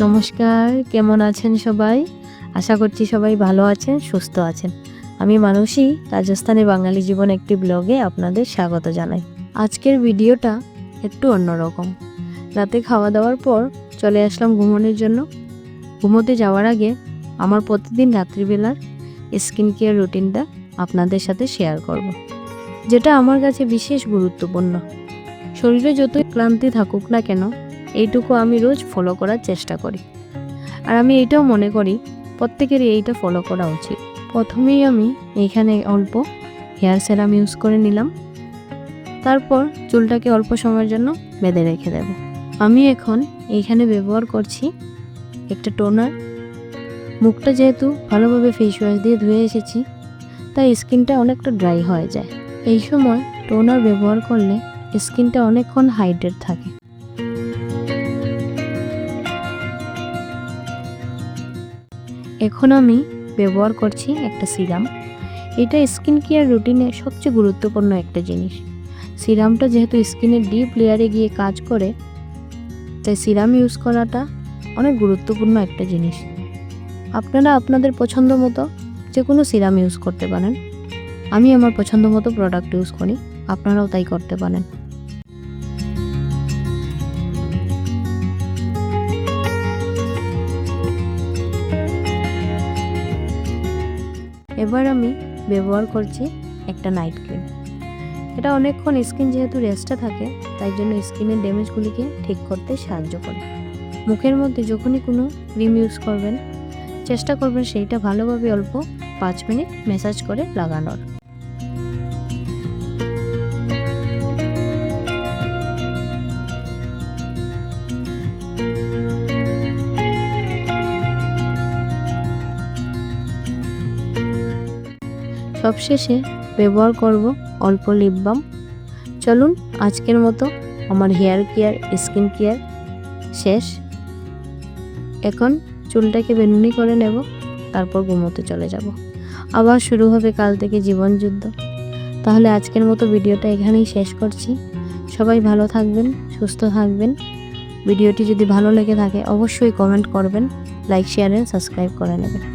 নমস্কার, কেমন আছেন সবাই? আশা করছি সবাই ভালো আছেন, সুস্থ আছেন। আমি মানুষই রাজস্থানে বাঙালি জীবন একটি ব্লগে আপনাদের স্বাগত জানাই। আজকের ভিডিওটা একটু অন্যরকম। রাতে খাওয়া দাওয়ার পর চলে আসলাম ঘুমানোর জন্য। ঘুমোতে যাওয়ার আগে আমার প্রতিদিন রাত্রিবেলার স্কিন কেয়ার রুটিনটা আপনাদের সাথে শেয়ার করব। যেটা আমার কাছে বিশেষ গুরুত্বপূর্ণ। শরীরে যতই ক্লান্তি থাকুক না কেন এইটুকু আমি রোজ ফলো করার চেষ্টা করি। আর আমি এইটাও মনে করি, প্রত্যেকেরই এইটা ফলো করা উচিত। প্রথমেই আমি এইখানে অল্প হেয়ার সেরাম ইউজ করে নিলাম। তারপর চুলটাকে অল্প সময়ের জন্য বেঁধে রেখে দেব। আমি এখন এইখানে ব্যবহার করছি একটা টোনার মুখটা যেহেতু ভালোভাবে ফেস ওয়াশ দিয়ে ধুয়ে এসেছি, তাই স্কিনটা অনেকটা ড্রাই হয়ে যায়। এই সময় টোনার ব্যবহার করলে স্কিনটা অনেকক্ষণ হাইড্রেট থাকে। এখন আমি ব্যবহার করছি একটা সিরাম। এটা স্কিন কেয়ার রুটিনে সবচেয়ে গুরুত্বপূর্ণ একটা জিনিস। সিরামটা যেহেতু স্কিনের ডিপ লেয়ারে গিয়ে কাজ করে, তাই সিরাম ইউজ করাটা অনেক গুরুত্বপূর্ণ একটা জিনিস। আপনারা আপনাদের পছন্দ মতো যে কোনো সিরাম ইউজ করতে পারেন। আমি আমার পছন্দ মতো প্রোডাক্ট ইউজ করি, আপনারাও তাই করতে পারেন। এবার আমি ব্যবহার করছি একটা নাইট ক্রিম এটা অনেকক্ষণ স্কিন যেহেতু রেস্টে থাকে, তাই জন্য স্কিনের ড্যামেজগুলিকে ঠিক করতে সাহায্য করে। মুখের মধ্যে যখনই কোনো ক্রিম ইউজ করবেন, চেষ্টা করবেন সেইটা ভালোভাবে অল্প পাঁচ মিনিট মেসাজ করে লাগানোর। সবশেষে ব্যবহার করব অল্প লিপ বাম চলুন আজকের মতো আমার হেয়ার কেয়ার স্কিন কেয়ার শেষ। এখন চুলটাকে বেনুনি করে নেব, তারপর ঘুমোতে চলে যাব। আবার শুরু হবে কাল থেকে জীবনযুদ্ধ তাহলে আজকের মতো ভিডিওটা এখানেই শেষ করছি। সবাই ভালো থাকবেন, সুস্থ থাকবেন। ভিডিওটি যদি ভালো লেগে থাকে, অবশ্যই কমেন্ট করবেন লাইক শেয়ার সাবস্ক্রাইব করে নেবেন।